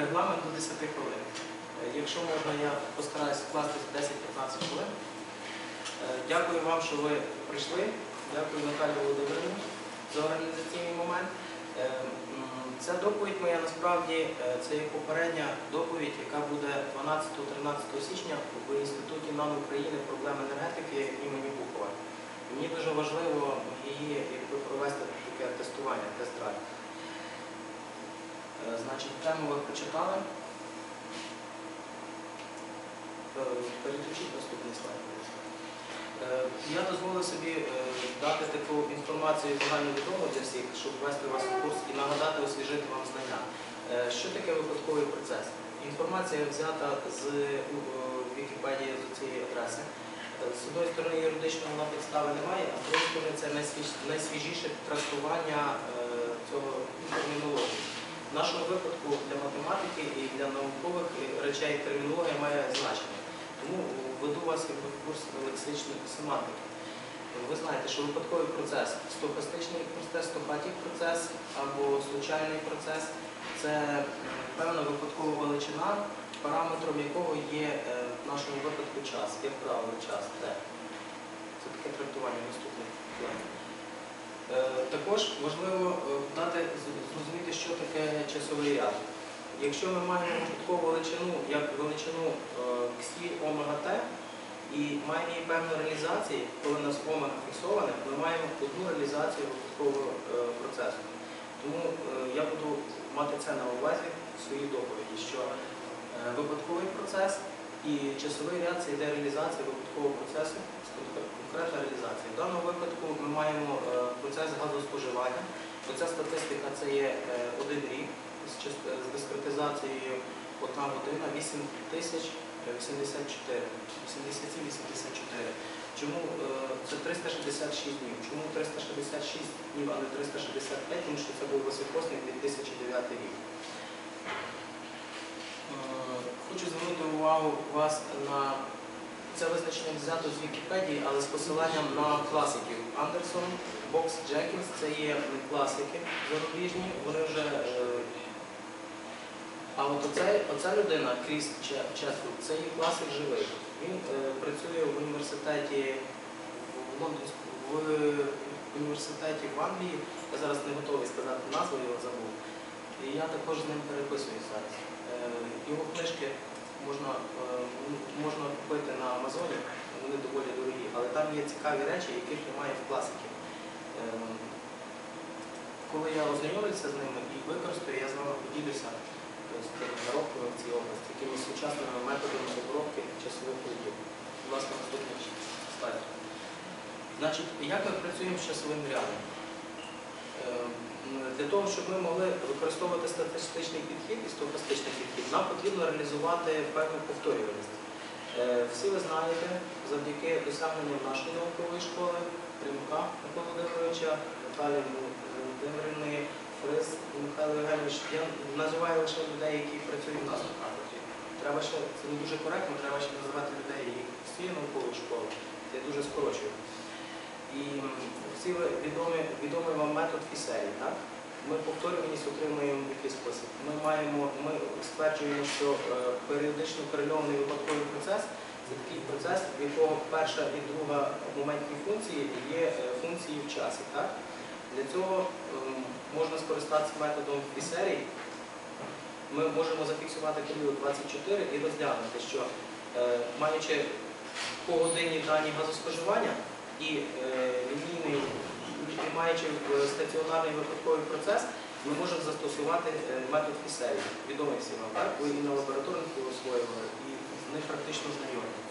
Регламент до 10 хвилин. Е, Якщо можна, я постараюся вкластись 10-15 хвилин. Е, Дякую вам, що ви прийшли. Дякую Наталі Володимирівні за організаційний момент. Е, Ця доповідь моя насправді це є попередня доповідь, яка буде 12-13 січня в Інституті НАН України проблем енергетики імені Бухова. Мені дуже важливо її якби, провести таке тестування, тест-драйв. Е, Значить, тему ви прочитали. Е, Переключіть наступний слайд. Е, Я дозволив собі дати таку інформацію загальновідому для всіх, щоб ввести вас у курс і нагадати, освіжити вам знання. Що таке випадковий процес? Інформація взята з Вікіпедії з цієї адреси. З одної сторони юридичного вона підстави немає, а з другої сторони це найсвіжіше трактування цього термінології. В нашому випадку для математики і для наукових речей термінологія має значення. Тому веду вас якби, в курс лексичної семантики. Ви знаєте, що випадковий процес стохастичний процес, стохатік процес або случайний процес це певна випадкова величина, параметром якого є е, в нашому випадку час, як правило, час. Це таке трактування наступних планів. Е, Також важливо е, дати зрозуміти, ряд. Якщо ми маємо випадкову величину, як величину е, ксі омега Т, і маємо її певну реалізацію, коли у нас омега фіксоване, ми маємо одну реалізацію випадкового е, процесу. Тому е, я буду мати це на увазі в своїй доповіді, що е, випадковий процес і часовий ряд це йде реалізація випадкового процесу, тобто конкретна реалізація. В даному випадку ми маємо е, процес газоспоживання. Оця статистика це є е, один рік з е, дискретизацією одна година 8 тисяч 84, 87-84. Чому е, це 366 днів? Чому 366 днів, а не 365, тому що це був високосний 2009 рік. Е, Хочу звернути увагу вас на це визначення взято з Вікіпедії, але з посиланням на класиків. Андерсон, Бокс, Джекінс це є класики зарубіжні, вони вже. А от оцей, оця людина, Кріс Че- це є класик живий. Він е, працює в університеті в Лондонську, в університеті в Англії. Я зараз не готовий сказати назву, його забув. І я також з ним переписуюсь зараз. Е, його книжки можна, е, можна купити на Амазоні, вони доволі дорогі, але там є цікаві речі, яких немає в класики. Е, коли я ознайомився з ними і використаю, я з вами поділюся наробками в цій області, якимись сучасними методами обробки часових ходів. Будь ласка, слайд. Значить, як ми працюємо з часовим рядом? Е, Для того, щоб ми могли використовувати статистичний підхід і стохастичний підхід, нам потрібно реалізувати певну повторюваність. Е, Всі ви знаєте, завдяки досягненням нашої наукової школи, Римка Миколи Володимировича, Наталі Володимирівни, Фрис Михайло Євгенович, я називаю лише людей, які працюють в нас на кафедрі. Треба ще, це не дуже коректно, треба ще називати людей які цієї наукової школи. Це я дуже скорочую. І всі ви відомі, відомий вам метод Фісерії, так? Ми повторюваність отримуємо в який спосіб. Ми маємо, ми стверджуємо, що е, періодично корельований випадковий процес це такий процес, в якого перша і друга моментні функції є е, функції в часі. Так? Для цього можна скористатися методом Фісерії. Ми можемо зафіксувати період 24 і розглянути, що е, маючи по годині дані газоспоживання і е, лінійний, маючи стаціонарний випадковий процес, ми можемо застосувати е, метод Фісерії. Відомий всім вам, так? Ви і на лабораторних освоювали, і з ним практично знайомі.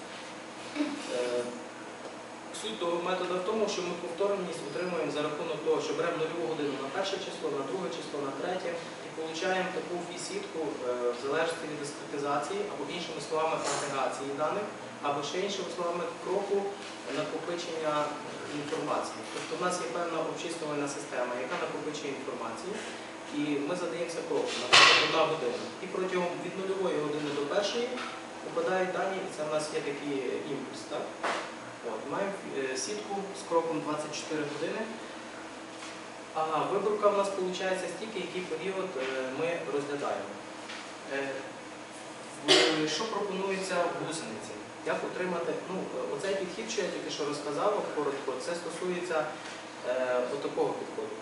Суть того методу в тому, що ми повторність отримуємо за рахунок того, що беремо нульову годину на перше число, на друге число, на третє і отримуємо таку фі-сітку е, в залежності від дискретизації, або іншими словами агрегації даних, або ще іншими словами кроку накопичення інформації. Тобто в нас є певна обчислювальна система, яка накопичує інформацію, і ми задаємося кроком, наприклад, одна година. І протягом від нульової години до першої попадають дані, і це в нас є такий імпульс. Так? От, маємо кроком 24 години. А виборка в нас виходить стільки, який період е, ми розглядаємо. Е, Що пропонується в гусениці? Як отримати, ну, е, оцей підхід, що я тільки що розказав коротко, це стосується е, отакого підходу.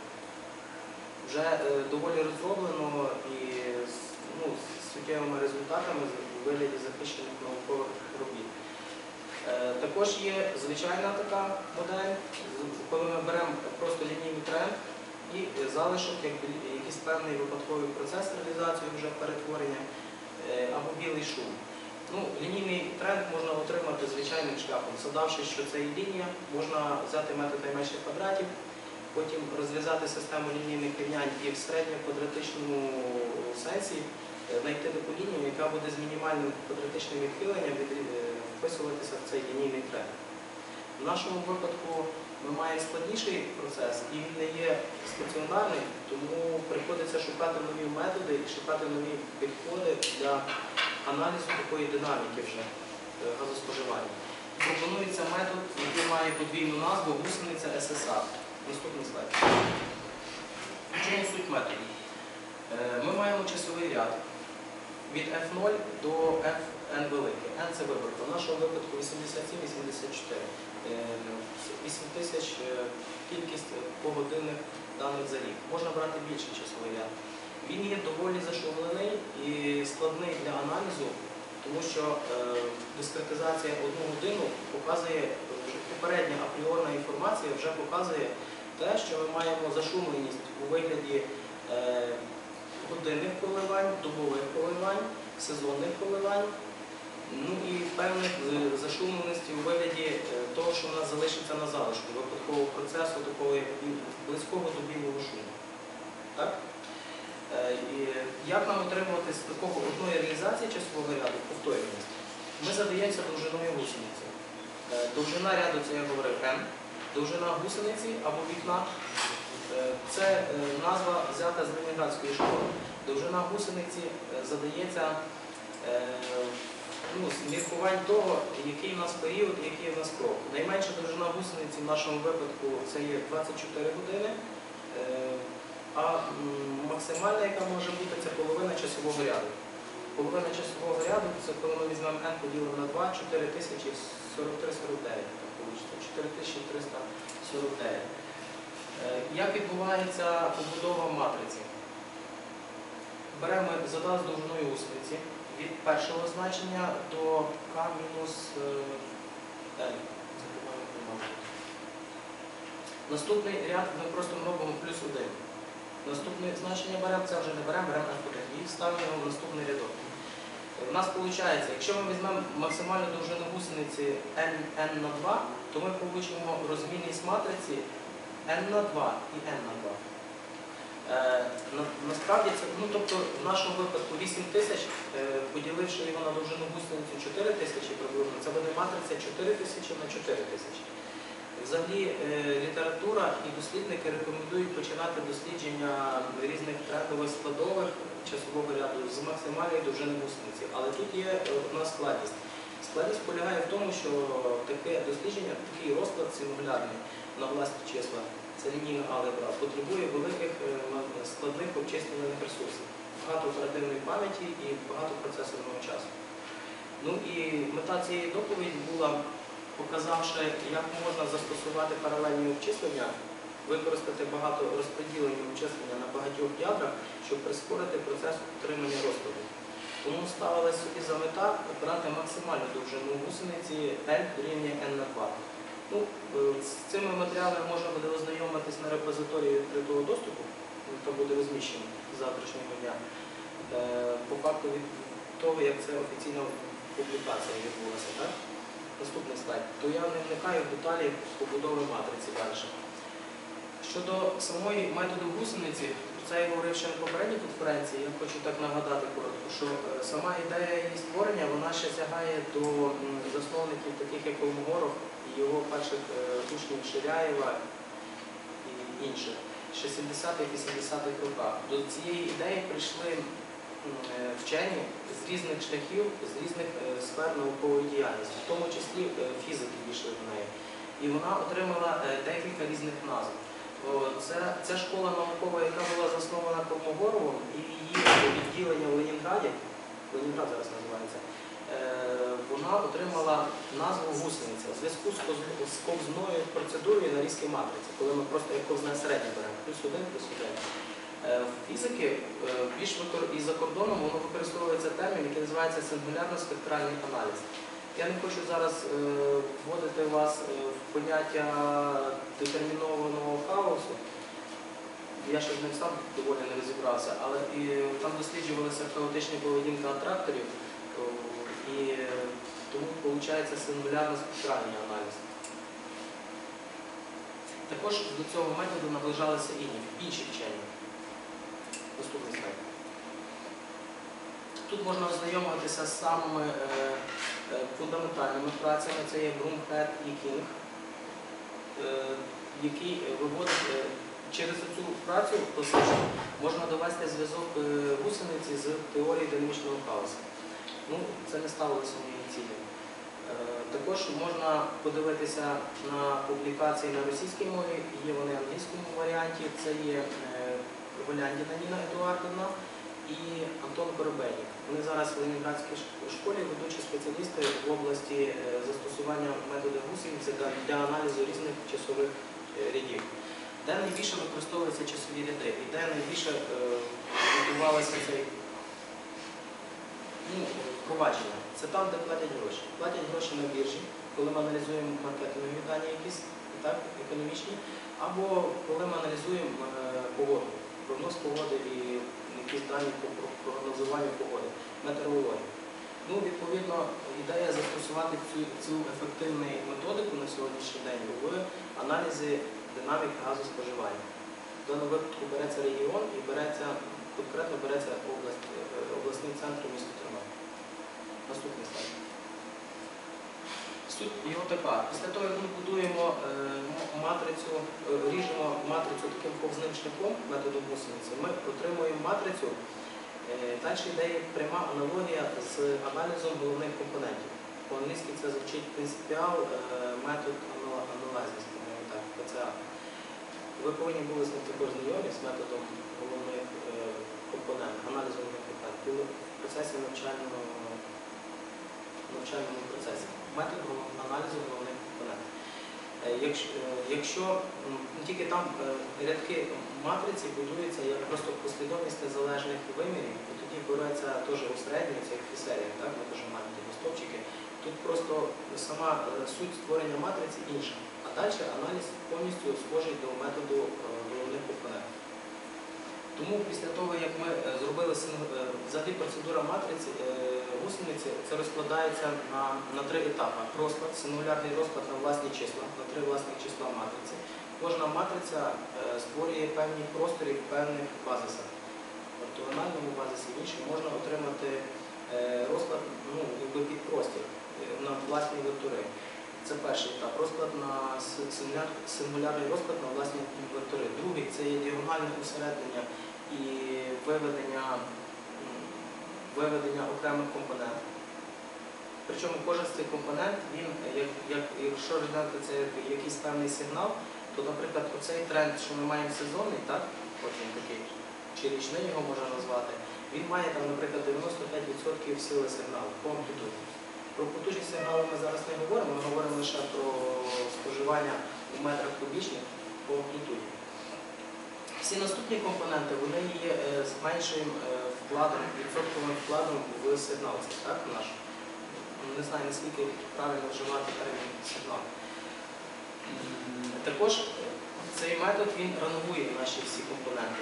Вже е, доволі розроблено і з, ну, з суттєвими результатами з- у вигляді захищених наукових робіт. Е, Також є звичайна така модель, коли ми беремо просто лінійний тренд і залишок, якийсь певний випадковий процес реалізації вже перетворення е, або білий шум. Ну, лінійний тренд можна отримати звичайним шляхом, задавши, що це є лінія, можна взяти метод найменших квадратів, потім розв'язати систему лінійних рівнянь і в середньоквадратичному сенсі е, знайти таку лінію, яка буде з мінімальним квадратичним відхиленням від- вписуватися в цей лінійний тренд. В нашому випадку ми маємо складніший процес і він не є стаціонарний, тому приходиться шукати нові методи і шукати нові підходи для аналізу такої динаміки вже е, газоспоживання. Пропонується метод, який має подвійну назву гусениця ССА. Наступний слайд. В чому суть методу? Е, Ми маємо часовий ряд від F0 до Fn великий. N це виборка. В нашому випадку 87-84. 8 тисяч е, кількість погодинних даних за рік. Можна брати більший часовий ряд. Він є доволі зашовлений і складний для аналізу, тому що е, дискретизація одну годину показує, попередня апріорна інформація вже показує те, що ми маємо зашумленість у вигляді е, годинних коливань, добових коливань, сезонних коливань, ну і певних зашумленості у вигляді е, того, що в нас залишиться на залишку випадкового процесу такого близького до білого шуму. Так? Е, І як нам отримувати з такого одної реалізації часового ряду повторюваність? Ми задаємося довжиною гусениці. Е, Довжина ряду це я говорив N, довжина гусениці або вікна це назва взята з Ленінградської школи. Довжина гусениці задається ну, міркувань того, який в нас період який в нас крок. Найменша довжина гусениці в нашому випадку це є 24 години. Е, а максимальна, яка може бути, це половина часового ряду. Половина часового ряду це коли ми візьмемо n поділимо на 2, 4 тисячі 43, 49. Так вийде. 4349. Е, Як відбувається побудова матриці? Беремо задав з довжиною гусениці від першого значення до k мінус е, по-моєму, помилка. Наступний ряд ми просто робимо плюс 1. Наступне значення беремо, це вже не беремо, беремо f1 і ставимо в наступний рядок. У нас виходить, якщо ми візьмемо максимальну довжину гусениці n, n на 2, то ми получимо розмірність матриці n на 2 і n на 2. Е, на- насправді це, ну тобто в нашому випадку 8 тисяч, е, поділивши його на довжину гусениці 4 тисячі приблизно, це буде матриця 4 тисячі на 4 тисячі. Взагалі е, література і дослідники рекомендують починати дослідження різних трендових складових часового ряду з максимальної довжини гусениці. Але тут є одна складність. Складність полягає в тому, що таке дослідження, такий розклад симулярний на власні числа, це лінійна алгебра, потребує великих е, складних обчислювальних ресурсів, багато оперативної пам'яті і багато процесорного часу. Ну і мета цієї доповіді була показавши, як можна застосувати паралельні обчислення, використати багато розподілення обчислення на багатьох ядрах, щоб прискорити процес отримання розкладу. Тому ставили собі за мета обрати максимальну довжину гусениці L рівня N на 2. Ну, е, з цими матеріалами можна буде ознайомитись на репозиторії відкритого доступу, там буде розміщено завтрашнього дня. Е, По факту від того, як це офіційна публікація відбулася. Так? Наступний слайд. То я не вникаю в деталі побудови матриці далі. Щодо самої методу гусениці, про це я говорив ще на попередній конференції, я хочу так нагадати коротко, що е, сама ідея її створення вона ще сягає до засновників, таких як Колмогоров і його перших е, учнів Ширяєва і інших, ще 70-х-80-х роках. До цієї ідеї прийшли е, вчені з різних шляхів, з різних е, сфер наукової діяльності, в тому числі фізики дійшли до неї. і вона отримала декілька різних назв. Це, це школа наукова, яка була заснована Колмогоровим, і її відділення в Ленінграді, Ленінград зараз називається, вона отримала назву гусениця в зв'язку з ковзною процедурою нарізки матриці, коли ми просто як ковзне середнє беремо, плюс один, плюс один. Е, В фізики е, більш і за кордоном воно використовується термін, який називається сингулярно-спектральний аналіз. Я не хочу зараз е, вводити вас е, в поняття детермінованого хаосу. Я ще з ним сам доволі не розібрався, але і там досліджувалася хаотична поведінка атракторів, тому виходить сингулярно-спектральний аналіз. Також до цього методу наближалися і інші вчені. Наступний слайд. Тут можна ознайомитися з самими е, е, фундаментальними працями. Це є Брумхед і Кінг, е, який виводить через цю працю можна довести зв'язок гусениці з теорією динамічного хаосу. Ну, це не ставилося моєю цілі. Е, Також можна подивитися на публікації на російській мові, є вони в англійському варіанті. Це є е, Голяндіна Ніна Едуардовна і Антон Коробейник. Вони зараз в Ленінградській школі ведучі спеціалісти в області е, застосування методу гусениці для- аналізу різних часових е, рядів. Де найбільше використовуються часові ряди і де найбільше е, будувалося цей ну, впровадження. Це там, де платять гроші. Платять гроші на біржі, коли ми аналізуємо маркетингові дані якісь так, економічні, або коли ми аналізуємо е, погоду, прогноз погоди і якісь дані по прогнозуванню погоди, метеорологію. Ну, відповідно, ідея застосувати цю, цю ефективну методику на сьогоднішній день в аналізі динаміки газоспоживання. В даному випадку береться регіон і береться, конкретно береться область, е, обласний центр міста Тернопіль. Наступний слайд. Суть його така. Після того, як ми будуємо е, матрицю, е, ріжемо матрицю таким повзним шляхом методом гусениці, ми отримуємо матрицю. Е, Далі йде пряма аналогія з аналізом головних компонентів. По-англійськи це звучить принципіал метод аналізу, по-моєму, так, ПЦА. Ви повинні були з ним також знайомі з методом головних компонентів, аналізу головних компонентів. В процесі навчального навчальному процесі. Метод голов- аналізу головних компонентів. Якщо, е, якщо тільки там е, рядки матриці будуються як просто послідовність незалежних вимірів, і тоді береться теж усередньо, це як в серіях, так, ми теж маємо такі стовпчики. Тут просто сама е, суть створення матриці інша. А далі аналіз повністю схожий до методу головних компонентів. Тому після того, як ми зробили взагалі процедура матриці гусениці, це розкладається на, на три етапи. Розклад, сингулярний розклад на власні числа, на три власних числа матриці. Кожна матриця е, створює певні простори в певних базисах. В ортогональному базисі іншому можна отримати е, розклад ну, під простір е, на власні вектори. Це перший етап. Розклад на си- сингуляр- сингулярний розклад на власні вектори. Другий це є діагональне усереднення і виведення, виведення окремих компонентів. Причому кожен з цих компонентів, він, як, як, якщо розглянути це як якийсь певний сигнал, то, наприклад, оцей тренд, що ми маємо сезонний, так, от він такий, чи річний його можна назвати, він має там, наприклад, 95% сили сигналу по амплітуді. Про потужність сигналу ми зараз не говоримо, ми говоримо лише про споживання у метрах кубічних по амплітуді. Всі наступні компоненти вони є е, з меншим е, вкладом, відсотковим вкладом в сигнал. Це так наш? Не знаю, наскільки правильно вживати термін сигнал. Також цей метод він рангує наші всі компоненти.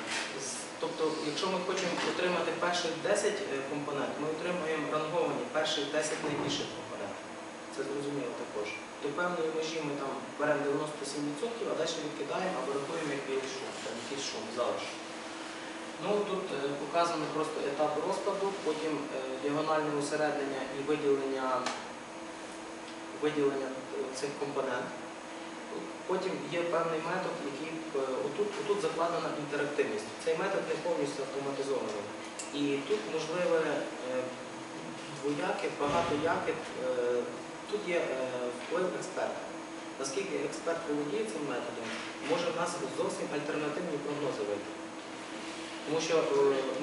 Тобто, якщо ми хочемо отримати перших 10 е, компонент, ми отримуємо ранговані перших 10 найбільших компонентів. Це зрозуміло також. До певної межі ми там беремо 97%, а далі відкидаємо або рахуємо як білий шум, якийсь шум, залишок. Ну, тут е, показано просто етап розкладу, потім е, діагональне усереднення і виділення, виділення е, цих компонентів. Потім є певний метод, який отут, отут закладена інтерактивність. Цей метод не повністю автоматизований. І тут можливе е, двояке, багатояке, тут є вплив експерта. наскільки експерт володіє цим методом, може в нас зовсім альтернативні прогнози вийти. Тому що е,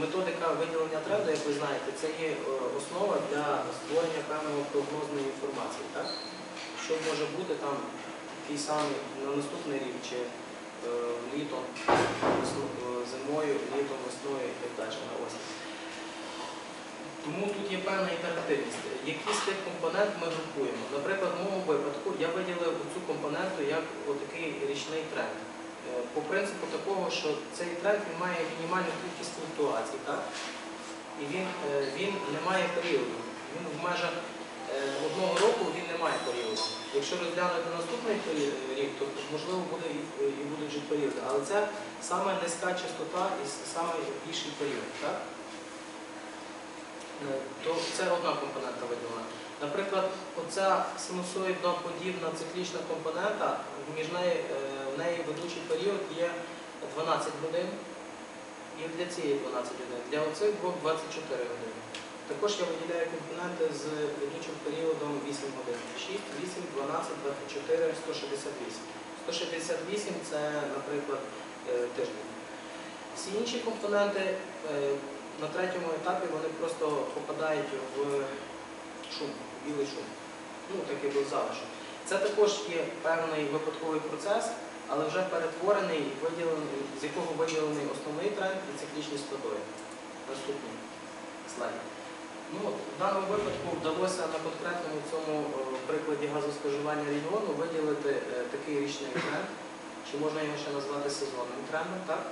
методика виділення тренду, як ви знаєте, це є е, основа для створення певної прогнозної інформації. Так? Що може бути там такий самий на наступний рік чи е, літом, зимою, літом, весною і так далі на осінь. Тому тут є певна інтерактивність. З тих компонент ми групуємо? Наприклад, в моєму випадку я виділив цю компоненту як отакий річний тренд. По принципу такого, що цей тренд він має мінімальну кількість флуктуацій, і він, е, він не має періоду. Він в межах е, одного року він не має періоду. Якщо розглянути наступний рік, то можливо буде і, і будуть же періоди. Але це саме низька частота і с- саме більший період. Так? Е, То це одна компонента виділена. Наприклад, оця синусоїдно-подібна циклічна компонента, між нею, в неї ведучий період є 12 годин, і для цієї 12 годин, для оцих двох 24 години. Також я виділяю компоненти з ведучим періодом 8 годин. 6, 8, 12, 24, 168. 168 це, наприклад, е, тиждень. Всі інші компоненти е, на третьому етапі вони просто попадають в шум, в білий шум. Ну, такий був залишок. Це також є певний випадковий процес, але вже перетворений, виділений, з якого виділений основний тренд і циклічні складові. Наступний слайд. Ну, в даному випадку вдалося на конкретному цьому е, прикладі газоспоживання регіону виділити е, такий річний тренд, чи можна його ще назвати сезонним трендом. Так?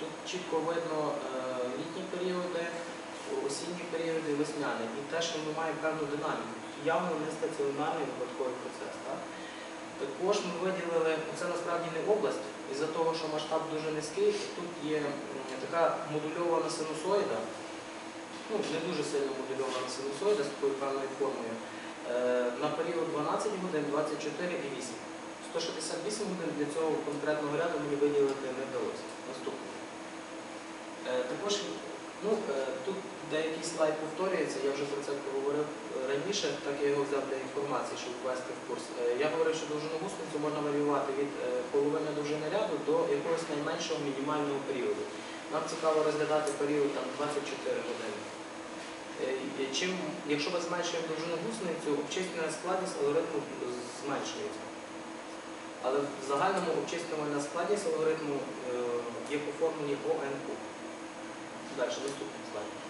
Тут чітко видно е, літні періоди, осінні періоди, весняні. І те, що ми маємо певну динаміку. Явно не стаціонарний випадковий процес. Так? Також ми виділили, це насправді не область, із-за того, що масштаб дуже низький, тут є така модульована синусоїда, ну, не дуже сильно модульована синусоїда з такою певною формою, е, на період 12 годин, 24 і 8. 168 годин для цього конкретного ряду мені виділити не вдалося. Наступний. Е, Також ну, е, тут деякий слайд повторюється, я вже про це говорив е, раніше, так я його взяв для інформації, щоб ввести в курс. Е, Я говорив, що довжину гусеницю можна варіювати від е, половини довжини ряду до якогось найменшого мінімального періоду. Нам цікаво розглядати період там, 24 години. Чим, якщо ми зменшуємо довжину гусеницю, обчислювальна складність алгоритму зменшується. Але в загальному обчислювальна складність алгоритму є по формулі ОНК. Далі, наступний слайд.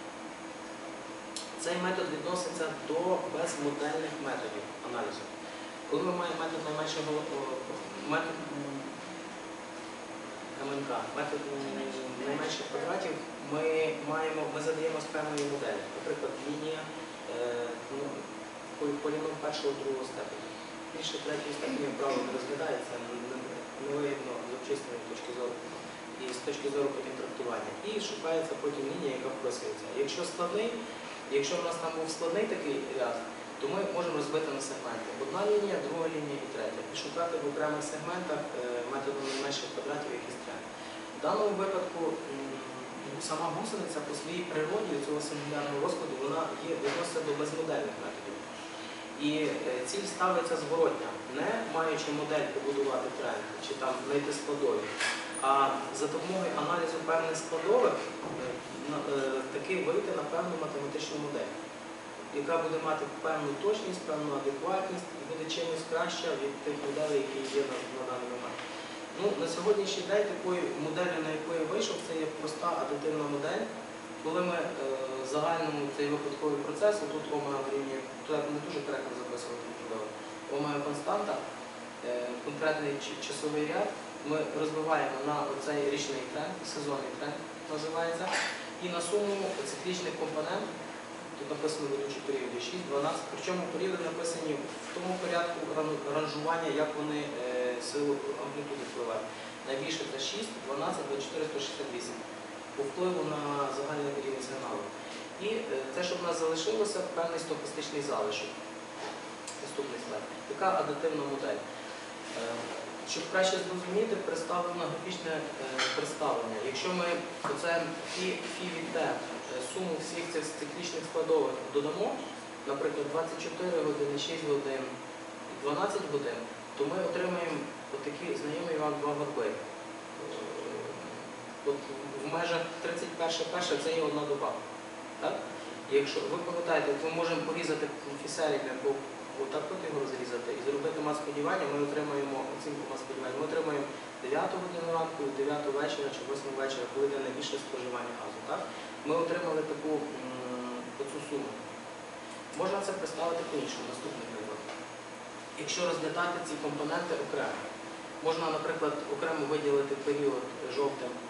Цей метод відноситься до безмодельних методів аналізу. Коли ми маємо метод найменшого метод метод найменших квадратів, ми маємо, ми задаємо з певної моделі. Наприклад, лінія е, ну, поліном першого другого степеня. Більше третьої степені право не розглядається, не, не з обчисленої точки зору і з точки зору потім трактування. І шукається потім лінія, яка вписується. Якщо складний, якщо в нас там був складний такий ряд, то ми можемо розбити на сегменти. Одна лінія, друга лінія і третя. І шукати в окремих сегментах е, методом найменших квадратів якісь тренд. В даному випадку сама гусениця по своїй природі цього сингулярного розкладу вона є відноситься до безмодельних методів. І е, ціль ставиться зворотня, не маючи модель побудувати тренд чи там знайти складові, а за допомогою аналізу певних складових е, таки вийти на певну математичну модель, яка буде мати певну точність, певну адекватність і буде чимось краща від тих моделей, які є на, на даний момент. Ну, на сьогоднішній день такою моделлю, на яку я вийшов, це є проста адитивна модель. Коли ми е, загальному цей випадковий процес, тут омега дорівнює, тут не дуже коректно записувати омега константа, е, конкретний часовий ряд, ми розбиваємо на цей річний тренд, сезонний тренд називається, і на суму циклічних компонент, тут написано ведучі періоди 6, 12, причому періоди написані в тому порядку ран- ранжування, як вони е, силу амплітуди впливають. Найбільше це 6, 12, 24, 168 по впливу на загальний рівень сигналу. І е, те, що в нас залишилося, певний стохастичний залишок. Наступний слайд. Така адитивна модель. Е, Щоб краще зрозуміти, представлено графічне е, представлення. Якщо ми оце фі, фі від Т, е, суму всіх цих циклічних складових додамо, наприклад, 24 години, 6 годин, 12 годин, то ми отримаємо отакі знайомі вам два горби. Е, От в межах 31 перше це є одна доба. Так? Якщо ви пам'ятаєте, ми можемо порізати фісерик, або отак от його розрізати і зробити маскодівання, ми отримаємо оцінку маскодівання. Ми отримаємо 9 годину ранку, 9 вечора чи 8 вечора, коли йде найбільше споживання газу. Так? Ми отримали таку оцю суму. Можна це представити по-іншому, наступний приклад. Якщо розглядати ці компоненти окремо, можна, наприклад, окремо виділити період жовтим, е,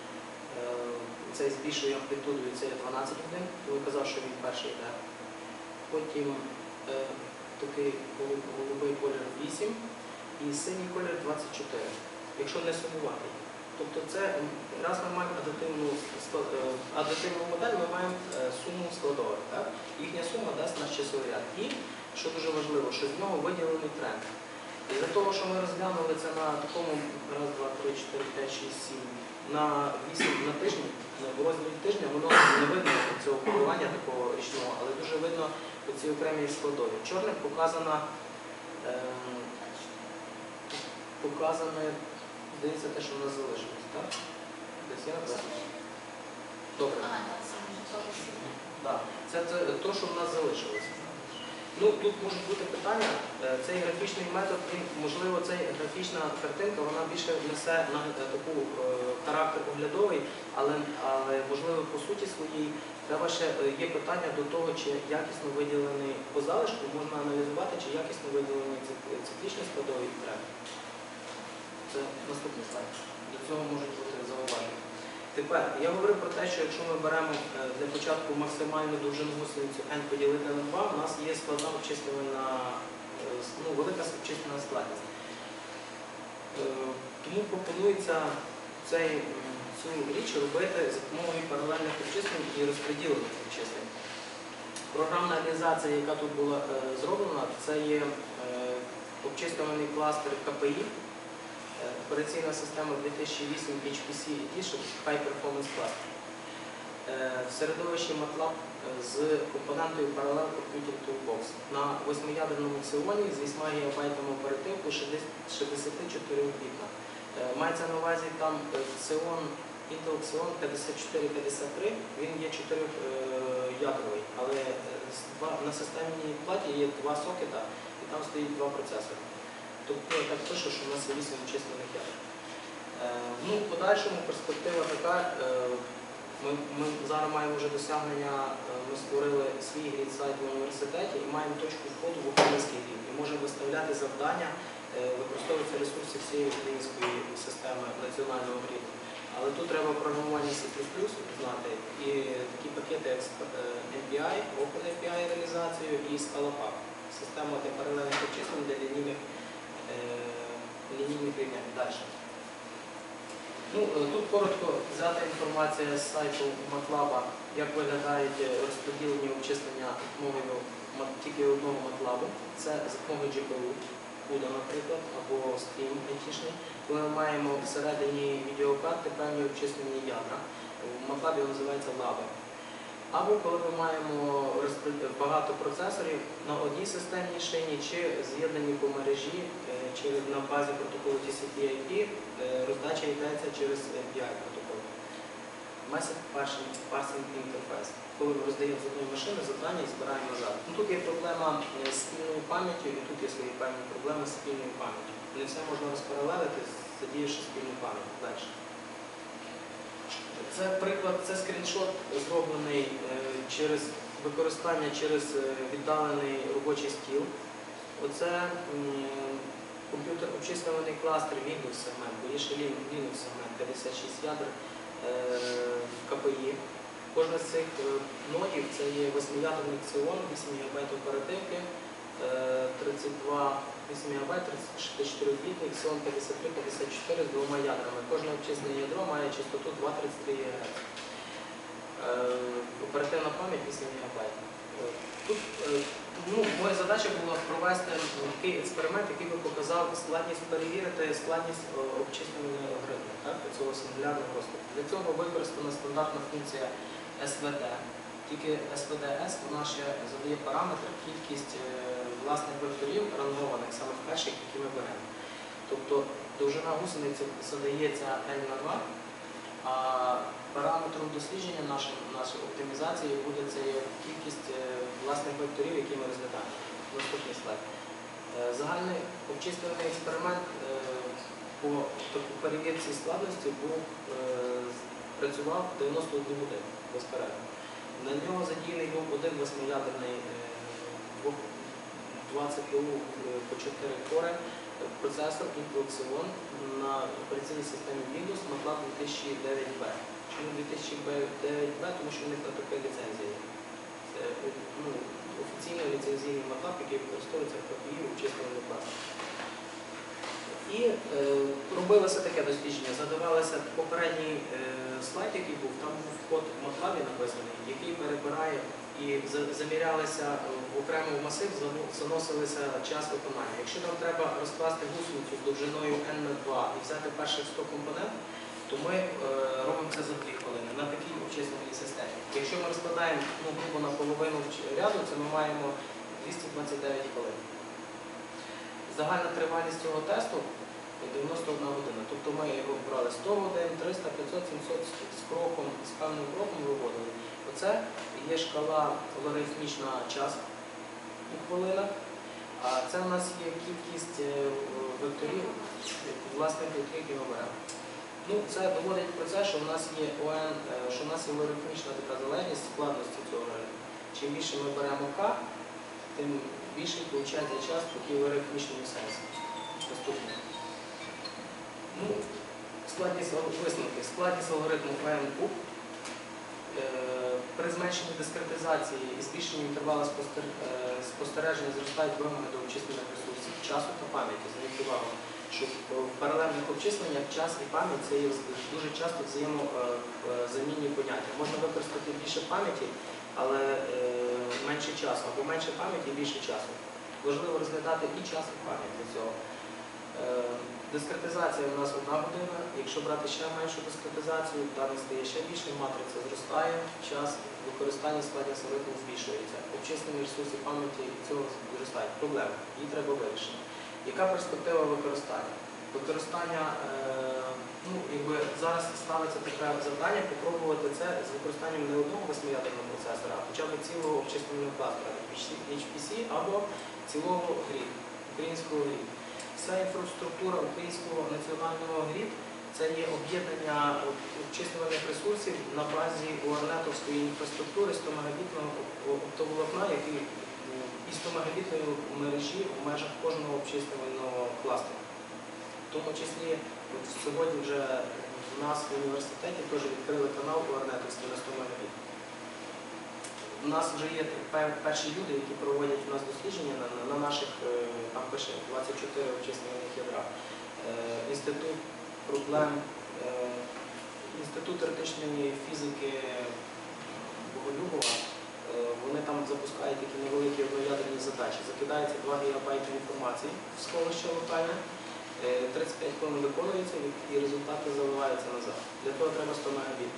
цей з більшою амплітудою це є 12 годин, я казав, що він перший йде. Потім е, такий голубий колір 8 і синій колір 24, якщо не сумувати. їх. Тобто це раз ми маємо адитивну, склад- е, модель, ми маємо е, суму складових. Так? Їхня сума дасть наш часовий ряд. І, що дуже важливо, що з нього виділений тренд. І за того, що ми розглянули це на такому раз, два, три, чотири, п'ять, шість, сім, на вісім на тижні, на в розділі тижня, воно не видно цього коливання такого річного, але дуже видно ці окремі складові. Чорним показана, ем, показане, здається, те, що в нас залишилось, так? Десь є написано? Добре. Так, це, те, що в нас залишилось. Ну, тут можуть бути питання. Е, Цей графічний метод, можливо, цей графічна картинка, вона більше несе на е, таку е, характер оглядовий, але, але можливо по суті своїй треба ще е, є питання до того, чи якісно виділений по залишку, можна аналізувати, чи якісно виділені цик- циклічні складові і тренд. Це наступний слайд. До цього можуть бути зауваження. Тепер я говорив про те, що якщо ми беремо е, для початку максимальну довжину гусеницю n поділити на 2, у нас є складна обчислювальна, е, ну, велика обчислювальна складність. Е, Тому пропонується цей, м, цю річ робити за допомогою паралельних обчислень і розподілених обчислень. Програмна реалізація, яка тут була е, зроблена, це є е, обчислювальний кластер КПІ. Операційна система 2008 HPC Edition High Performance Cluster. Е, В середовищі MATLAB е, з компонентою Parallel Computing Toolbox на восьмиядерному Xeon з 8 ГБ оперативку 64 бітна. Е, Мається на увазі там е, Intel Xeon 5453, він є 4 ядровий, але е, на системній платі є два сокета і там стоїть два процесори. Тобто я так пишу, що в нас є 8 численних ядер. Е, Ну, в подальшому перспектива така. е, Ми, зараз маємо вже досягнення, е, ми створили свій грід сайт в університеті і маємо точку входу в український грід. І можемо виставляти завдання, е, використовуються ресурси всієї української системи національного гріду. Але тут треба програмування C++ знати і такі пакети, як е, MPI, OpenAPI реалізацію і ScalaPub. Система для паралельних обчислень для лінійних, е, лінійних рівнянь. Далі. Ну, е, тут коротко взята інформація з сайту MATLAB, як виглядають е, розподілені обчислення допомогою тільки одного MATLAB. Це за допомогою GPU, CUDA, наприклад, або Stream айтішний, коли ми маємо всередині відеокарти певні обчислені ядра. В MATLAB називається лаби. Або коли ми маємо багато процесорів на одній системній шині, чи з'єднані по мережі, е, чи на базі протоколу TCP/IP, е, роздача йдеться через API Message parsing parsing interface. Коли ми роздаємо з одної машини завдання і збираємо назад. Ну, тут є проблема е, з спільною пам'яттю, і тут є свої певні проблеми з спільною пам'яттю. Не все можна розпаралелити, задіявши спільну пам'ять. Далі. Це приклад, це скріншот зроблений е, через використання через е, віддалений робочий стіл. Оце комп'ютер обчислюваний кластер Windows сегмент, бо є ще Linux сегмент 56 ядер КПІ. Кожна з цих е, нодів це є 8-ядерний Xeon, 8 ГБ оперативки, е, 32 8 ГБ, 34 бітний, Xeon 53-54 з двома ядрами. Кожне обчислене ядро має частоту 233 ГГц. Е, Оперативна пам'ять 8 ГБ. Е, Тут е, ну, моя задача була провести такий експеримент, який би показав складність перевірити складність е, обчислювання алгоритму так, цього сингулярного розкладу. Для цього використана стандартна функція SVD. Тільки SVDS вона ще задає параметр, кількість е, власних векторів рангованих, саме перших, які ми беремо. Тобто довжина гусениці задається L на 2, а параметром дослідження нашої, оптимізації буде це кількість е, власних векторів, які ми розглядаємо. Наступний слайд. Е, Загальний обчислюваний експеримент по таку перевірці складності був, е, працював 91 годину безперервно. На нього задіяний був один восьмиядерний е, 20 КУ е, по 4 кори е, процесор Xeon на операційній системі Windows MATLAB 2009B. Чому 2009B? Тому що в них на таке ліцензія. Це е, ну, офіційно ліцензійний MATLAB, який використовується в КПІ в обчислювальній класі. І е, робилося таке дослідження, задавалося попередній е, слайд, який був, там був код MATLAB написаний, який перебирає і за- замірялися е, в окремий масив, заносилися час виконання. Якщо нам треба розкласти гусеницю з довжиною n на 2 і взяти перших 100 компонент, то ми е, робимо це за 2 хвилини на такій обчислювальній системі. Якщо ми розкладаємо ну, грубо на половину ряду, це ми маємо 229 хвилин. Загальна тривалість цього тесту 91 година. Тобто ми його брали 100 годин, 300, 500, 700 з- кроком, з певним кроком виводили. Оце є шкала логарифмічна час у хвилинах, а це у нас є кількість е, векторів, векторів, які ми беремо. Ну, це доводить про це, що в нас є ОН, е, що в нас є логарифмічна така залежність складності цього. Чим більше ми беремо К, тим більший виходить час в такій логарифмічному сенсі. Наступне. Ну, складність висновки. Складність алгоритму куб Е, При зменшенні дискретизації і збільшенні інтервалу е, спостереження зростають вимоги до обчислених ресурсів часу та пам'яті. Зверніть увагу, що в паралельних обчисленнях час і пам'ять це є дуже часто взаємозамінні поняття. Можна використати більше пам'яті, але е, менше часу, або менше пам'яті більше часу. Важливо розглядати і час, і пам'ять для цього. Е, Дискретизація у нас одна година. Якщо брати ще меншу дискретизацію, даних стає ще більше, матриця зростає, час використання складність алгоритму збільшується. Обчислені ресурси пам'яті цього зростають. Проблема. Її треба вирішити. Яка перспектива використання? Використання, е, ну, якби зараз ставиться таке завдання попробувати це з використанням не одного восьмиядерного процесора, а хоча б цілого обчислювального кластера HPC або цілого грід, українського грід. Вся інфраструктура українського національного грід це є об'єднання обчислювальних ресурсів на базі УРНЕТовської інфраструктури 100 мегабітного оптоволокна, який і 100 мегабітної мережі в межах кожного обчислювального кластера. В тому числі от сьогодні вже в нас в університеті теж відкрили канал УРНЕТовський на 100 мегабіт. У нас вже є перші люди, які проводять у нас дослідження на, на- на наших, е, там пише 24 обчислювальних ядра. Інститут проблем, е, Інститут теоретичної фізики Боголюбова, е, вони там запускають такі невеликі одноядерні задачі. Закидається 2 ГБ інформації в сховище локальне, 35 хвилин виконується і результати заливаються назад. Для того треба 100 Мбіт.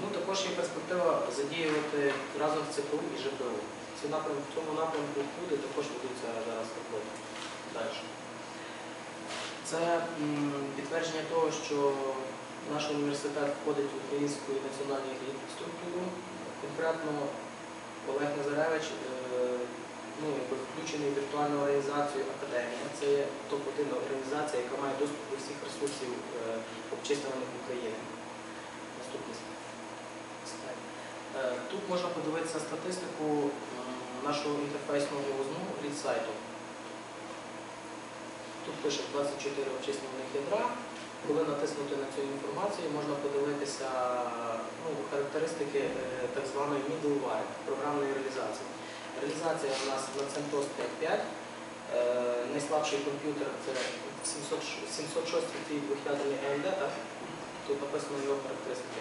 Ну, також є перспектива задіювати разом з ЦПУ і ЖПУ. Ці напрям, в цьому напрямку люди також ведуться зараз роботи. Далі. Це підтвердження того, що наш університет входить в українську національну структуру. Конкретно Олег Назаревич е, ну, якби включений в віртуальну організацію Академія. Це є топ-1 організація, яка має доступ до всіх ресурсів е, обчислюваних в Україні. Наступний слайд. Е, Тут можна подивитися статистику нашого інтерфейсного вузну від сайту. Тут пише 24 обчислюваних ядра. Коли натиснути на цю інформацію, можна подивитися ну, характеристики е, так званої middleware, програмної реалізації. Реалізація у нас на 5.5. Е, Найслабший комп'ютер це 706 двохядерний AMD, так? Тут написано його характеристики.